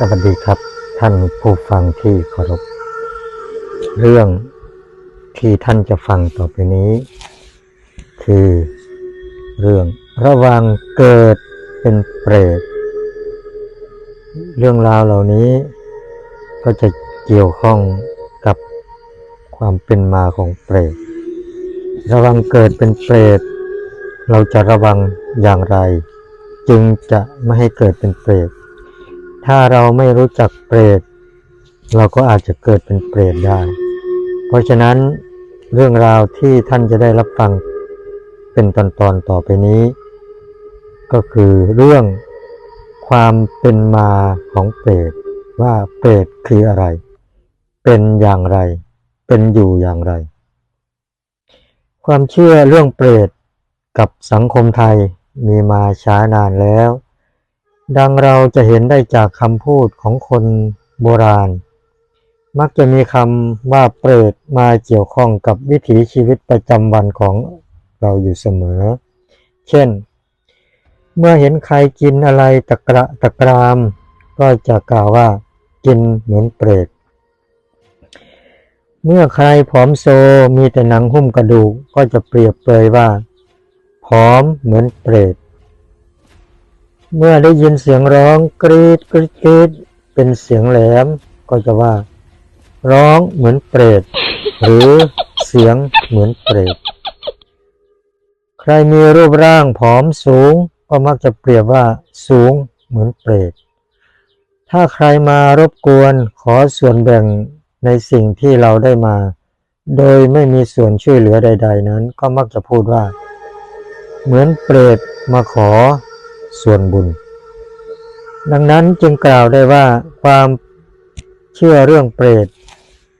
สวัสดีครับ ท่านผู้ฟังที่เคารพ เรื่องที่ท่านจะฟังต่อไปนี้ คือ เรื่องระวังเกิดเป็นเปรต เรื่องราวเหล่านี้ก็จะเกี่ยวข้องกับความเป็นมาของเปรต ระวังเกิดเป็นเปรต เราจะระวังอย่างไร จึงจะไม่ให้เกิดเป็นเปรต ถ้าเราไม่รู้จักเปรต เราก็อาจจะเกิดเป็นเปรตได้ เพราะฉะนั้นเรื่องราวที่ท่านจะได้รับฟังเป็นตอนๆตต่อไปนี้ ก็คือเรื่องความเป็นมาของเปรตว่าเปรตคืออะไร เป็นอย่างไร เป็นอยู่อย่างไร ความเชื่อเรื่องเปรตกับสังคมไทยมีมาช้านานแล้ว ดังเราจะเห็นได้จากคำพูดของคนโบราณ มักจะมีคำว่าเปรตมาเกี่ยวข้องกับวิถีชีวิตประจำวันของเราอยู่เสมอ เช่น เมื่อเห็นใครกินอะไรตะกระตะกราม ก็จะกล่าวว่ากินเหมือนเปรต เมื่อใครผอมโซมีแต่หนังหุ้มกระดูกก็จะเปรียบเปรยว่าผอมเหมือนเปรต เมื่อได้ยินเสียงร้องกรีดกรีดกรีดเป็นเสียงแหลมก็จะว่า ร้องเหมือนเปรตหรือเสียงเหมือนเปรตใครมีรูปร่างผอมสูงก็มักจะเปรียบว่าสูงเหมือนเปรต ถ้าใครมารบกวนขอส่วนแบ่งในสิ่งที่เราได้มา โดยไม่มีส่วนช่วยเหลือใด ๆ นั้น ก็มักจะพูดว่า เหมือนเปรตมาขอ ส่วนบุญ ดังนั้นจึงกล่าวได้ว่าความเชื่อเรื่องเปรต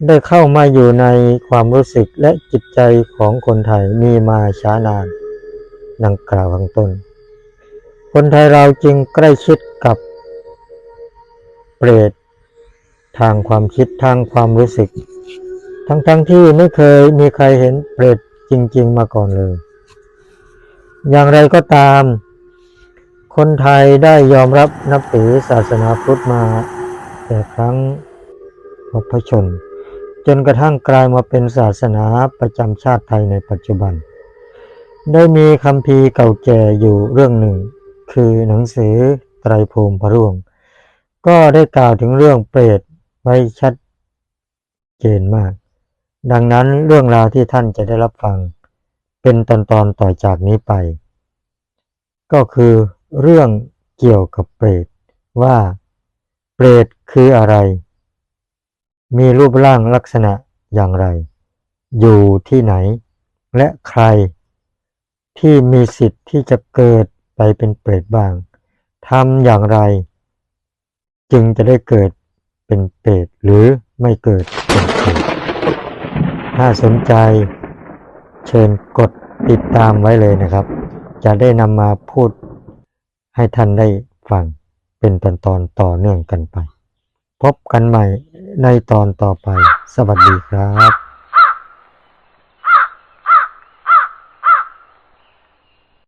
ได้เข้ามาอยู่ในความรู้สึกและจิตใจของคนไทยมีมาช้านานดังกล่าวข้างต้น คนไทยเราจึงใกล้ชิดกับเปรตทางความคิดทางความรู้สึก ทั้งๆทที่ไม่เคยมีใครเห็นเปรตจริง ๆ มาก่อนเลย อย่างไรก็ตาม คนไทยได้ยอมรับนับถือศาสนาพุทธมา แต่ครั้งพพชน จนกระทั่งกลายมาเป็นศาสนาประจำชาติไทยในปัจจุบัน ได้มีคำพีเก่าแก่อยู่เรื่องหนึ่ง คือหนังสือไตรภูมิพระร่วง ก็ได้กล่าวถึงเรื่องเปรตไว้ชัดเจนมาก ดังนั้นเรื่องราวที่ท่านจะได้รับฟัง เป็นตอนๆตต่อจากนี้ไป ก็คือ เรื่องเกี่ยวกับเปรตว่า เปรตคืออะไร มีรูปร่างลักษณะอย่างไร อยู่ที่ไหน และใคร ที่มีสิทธิ์ที่จะเกิดไปเป็นเปรตบ้างทำอย่างไร จึงจะได้เกิดเป็นเปรตหรือไม่เกิดเป็นเปรตถ้าสนใจเชิญกดติดตามไว้เลยนะครับ จะได้นำมาพูด ให้ท่านได้ฟังเป็นตอนตอนต่อเนื่องกันไป พบกันใหม่ในตอนต่อไป สวัสดีครับ